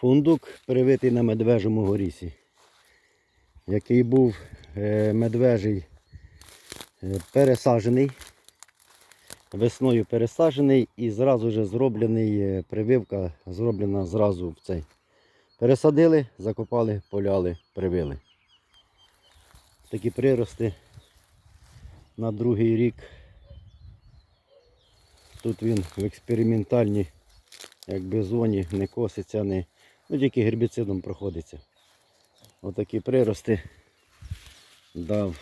Фундук привитий на медвежому горісі, який був е, медвежий е, пересаджений, весною пересаджений і зразу же зроблений е, прививка, зроблена зразу в цей. Пересадили, закопали, поляли, привили. Такі прирости на другий рік. Тут він в експериментальній якби зоні не коситься, не, ну тільки гербіцидом проходиться. Отакі прирости дав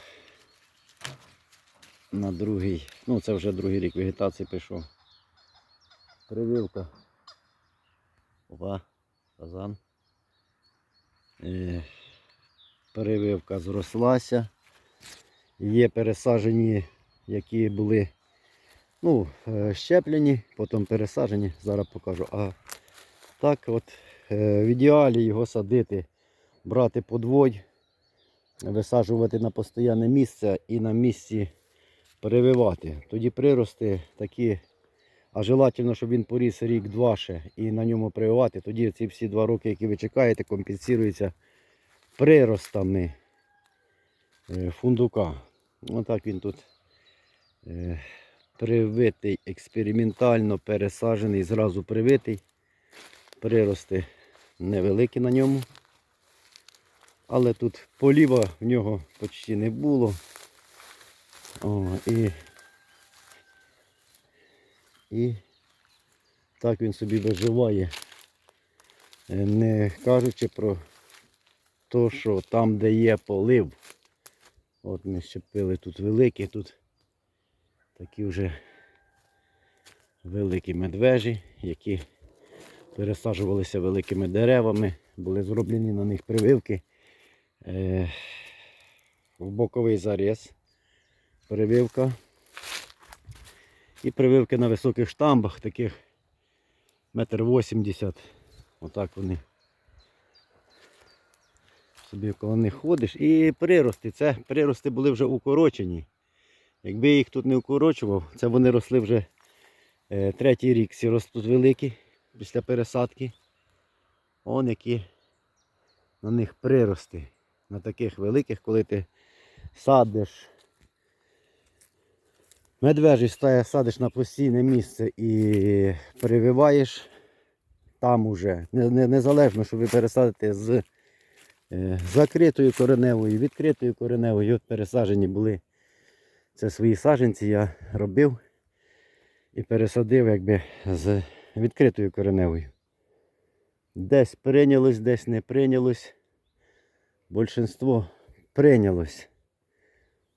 на другий, ну це вже другий рік вегетації пішов. Прививка. Опа, казан. Е, Прививка зрослася. Є пересаджені, які були ну, е, щеплені, потім пересаджені, зараз покажу. А так от в ідеалі його садити, брати подвой, висаджувати на постійне місце і на місці перевивати. Тоді прирости такі, а желательно, щоб він поріс рік-два ще і на ньому прививати. Тоді ці всі два роки, які ви чекаєте, компенсуються приростами е, фундука. Отак він тут. е, привитий, експериментально пересаджений, зразу привитий. Прирости невеликі на ньому. Але тут поліва в нього почти не було. О, і, і так він собі виживає, Е, не кажучи про те, що там, де є полив. От ми щепили тут великі, тут такі вже великі медвежі, які пересаджувалися великими деревами, були зроблені на них прививки е, в боковий заріз, прививка. І прививки на високих штамбах, таких метр вісімдесят. Отак вони. Собі коло них ходиш. І прирости. Це прирости були вже укорочені. Якби їх тут не укорочував, це вони росли вже е, третій рік. Всі ростуть великі після пересадки. Он які на них прирости. На таких великих, коли ти садиш. Медвежий стає, садиш на постійне місце і прививаєш там уже. Не- не- Незалежно, що ви пересадите з е, закритою кореневою, відкритою кореневою. От пересаджені були це свої саджанці я робив і пересадив якби з відкритою кореневою. Десь прийнялось, десь не прийнялось. Большинство прийнялось.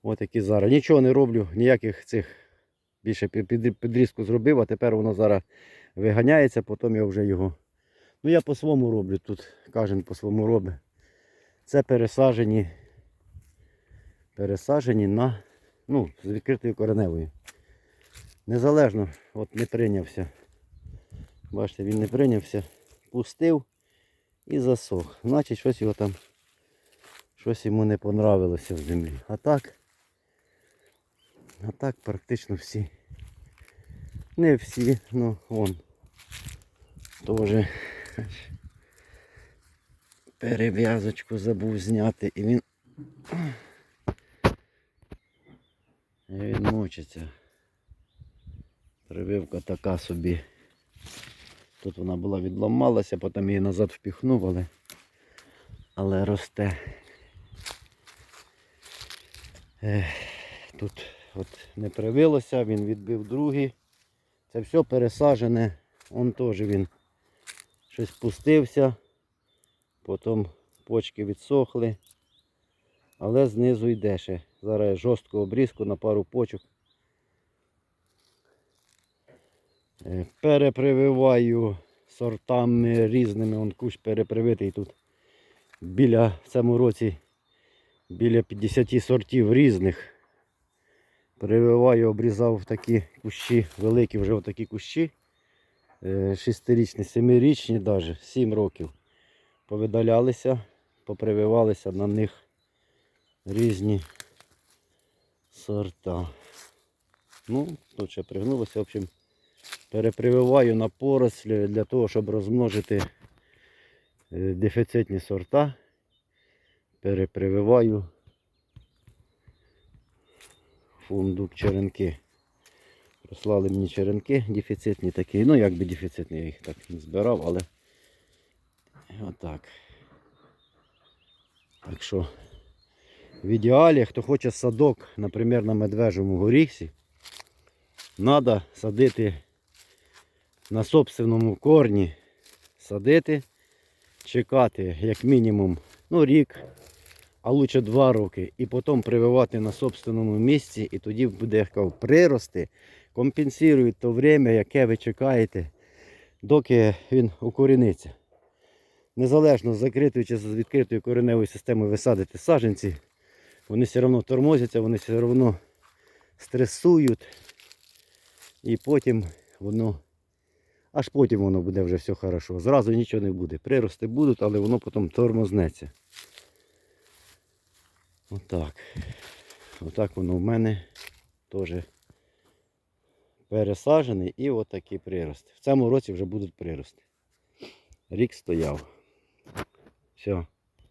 От які зараз. Нічого не роблю, ніяких цих більше під- під- підрізку зробив, а тепер воно зараз виганяється, потім я вже його. Ну я по-своєму роблю тут, кожен по-своєму робить. Це пересаджені, пересаджені на ну, з відкритою кореневою. Незалежно, от не прийнявся. Бачите, він не прийнявся, пустив і засох. Значить щось його там, щось йому не понравилося в землі. А так, а так практично всі. Не всі, ну вон. Теж перев'язочку забув зняти і він і він мучиться. Прививка така собі. Тут вона була відламалася, потім її назад впіхнув, але, але росте. Тут от не привилося, він відбив другий. Це все пересаджене. Он теж він щось пустився, потім почки відсохли. Але знизу йде ще. Зараз жорстку обрізку на пару почок. Е, Перепрививаю сортами різними. Он кущ перепривитий тут. Біля в цьому році біля 50 сортів різних. Прививаю, обрізав такі кущі, великі вже отакі кущі. Е, Шестирічні, семирічні навіть, 7 років. Повидалялися, попрививалися на них різні сорта. Ну, тут ще пригнулося. В общем, перепрививаю на порослі для того, щоб розмножити е, дефіцитні сорта. Перепрививаю фундук черенки. Прислали мені черенки дефіцитні такі. Ну, якби дефіцитні, я їх так не збирав, але отак. Так що в ідеалі, хто хоче садок, наприклад, на медвежому горіхсі, треба садити на собственному корні, садити, чекати як мінімум ну, рік, а лучше два роки, і потім прививати на собственному місці, і тоді буде прирости, компенсують то время, яке ви чекаєте, доки він укоріниться. Незалежно з закритою чи з відкритою кореневою системою ви садите саджанці, вони все одно тормозяться, вони все одно стресують. І потім воно, аж потім воно буде вже все хорошо. Зразу нічого не буде. Прирости будуть, але воно потім тормознеться. Отак. Отак воно в мене теж пересаджений і отакі прирости. В цьому році вже будуть прирости. Рік стояв. Все.